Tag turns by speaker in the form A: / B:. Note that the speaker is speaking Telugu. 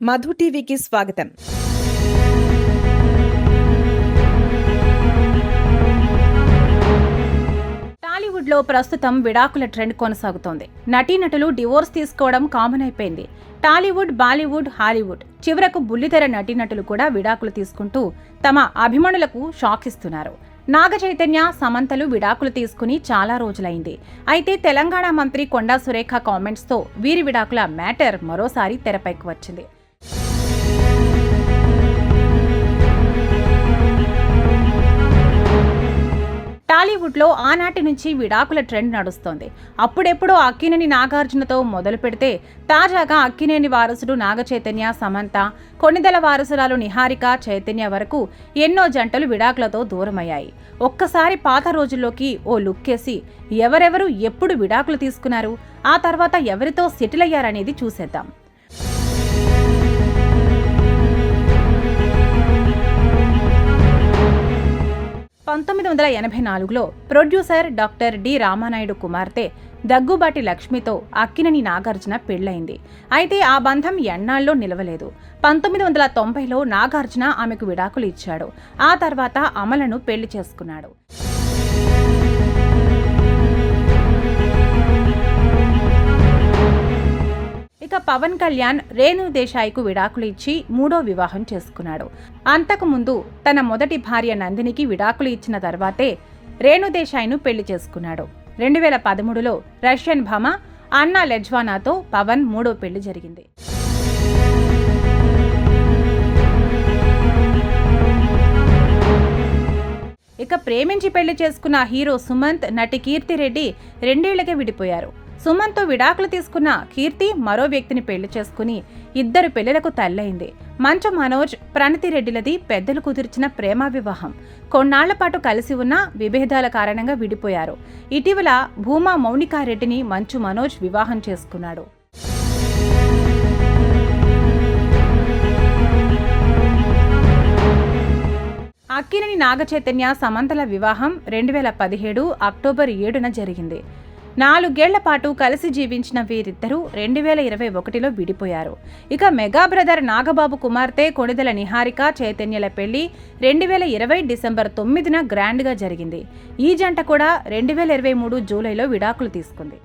A: మధు టీవీకి స్వాగతం.
B: టాలీవుడ్లో ప్రస్తుతం విడాకుల ట్రెండ్ కొనసాగుతోంది. నటీనటులు డివోర్స్ తీసుకోవడం కామన్ అయిపోయింది టాలీవుడ్ బాలీవుడ్ హాలీవుడ్ చివరకు బుల్లితెర నటీనటులు కూడా విడాకులు తీసుకుంటూ తమ అభిమానులకు షాక్ ఇస్తున్నారు. నాగ చైతన్య సమంతలు విడాకులు తీసుకుని చాలా రోజులైంది. అయితే తెలంగాణ మంత్రి కొండా సురేఖ కామెంట్స్తో వీరి విడాకుల మ్యాటర్ మరోసారి తెరపైకి వచ్చింది. టాలీవుడ్లో ఆనాటి నుంచి విడాకుల ట్రెండ్ నడుస్తోంది. అప్పుడెప్పుడో అక్కినేని నాగార్జునతో మొదలు పెడితే తాజాగా అక్కినేని వారసుడు నాగ చైతన్య సమంత కొన్నిదల వారసురాలు నిహారిక చైతన్య వరకు ఎన్నో జంటలు విడాకులతో దూరమయ్యాయి. ఒక్కసారి పాత రోజుల్లోకి ఓ లుక్కేసి ఎవరెవరు ఎప్పుడు విడాకులు తీసుకున్నారు? ఆ తర్వాత ఎవరితో సెటిల్ అయ్యారనేది చూసేద్దాం. పంతొమ్మిది వందల ఎనభై నాలుగులో ప్రొడ్యూసర్ డాక్టర్ డి రామానాయుడు కుమార్తె దగ్గుబాటి లక్ష్మితో అక్కినని నాగార్జున పెళ్ళైంది అయితే ఆ బంధం ఎన్నాళ్ళలో నిలవలేదు. పంతొమ్మిది వందల తొంభైలో నాగార్జున ఆమెకు విడాకులు ఇచ్చాడు. ఆ తర్వాత అమలను పెళ్ళి చేసుకున్నాడు. ఇక పవన్ కళ్యాణ్ రేణు దేశాయ్కు విడాకులు ఇచ్చి మూడో వివాహం చేసుకున్నాడు. అంతకుముందు తన మొదటి భార్య నందినికి విడాకులు ఇచ్చిన తర్వాతే రేణు దేశాయ్ను పెళ్ళి చేసుకున్నాడు. రెండు వేల పదమూడులో రష్యన్ భామ అన్నా లెజ్వానాతో పవన్ మూడో పెళ్ళి జరిగింది. ఇక ప్రేమించి పెళ్ళి చేసుకున్న హీరో సుమంత్ నటి కీర్తిరెడ్డి రెండేళ్ళకే విడిపోయారు. సుమన్తో విడాకులు తీసుకున్న కీర్తి మరో వ్యక్తిని పెళ్ళి చేసుకుని ఇద్దరు పెళ్ళిలకు తల్లయింది మంచు మనోజ్ ప్రణతి రెడ్డిలది పెద్దలు కుదిర్చిన ప్రేమ వివాహం. కొన్నాళ్ళ పాటు కలిసి ఉన్న విభేదాల కారణంగా విడిపోయారు. ఇటీవల భూమా మౌనికారెడ్డిని మంచు మనోజ్ వివాహం చేసుకున్నాడు. అక్కినేని నాగచైతన్య సమంతల వివాహం రెండు వేల పదిహేడు అక్టోబర్ ఏడున జరిగింది. నాలుగేళ్ళ పాటు కలిసి జీవించిన వీరిద్దరూ రెండు వేల ఇరవై ఒకటిలో విడిపోయారు. ఇక మెగా బ్రదర్ నాగబాబు కుమార్తె కొణిదెల నిహారిక చైతన్యల పెళ్ళి రెండు వేల ఇరవై డిసెంబర్ తొమ్మిదిన గ్రాండ్గా జరిగింది. ఈ జంట కూడా రెండు వేల ఇరవై మూడు జూలైలో విడాకులు తీసుకుంది.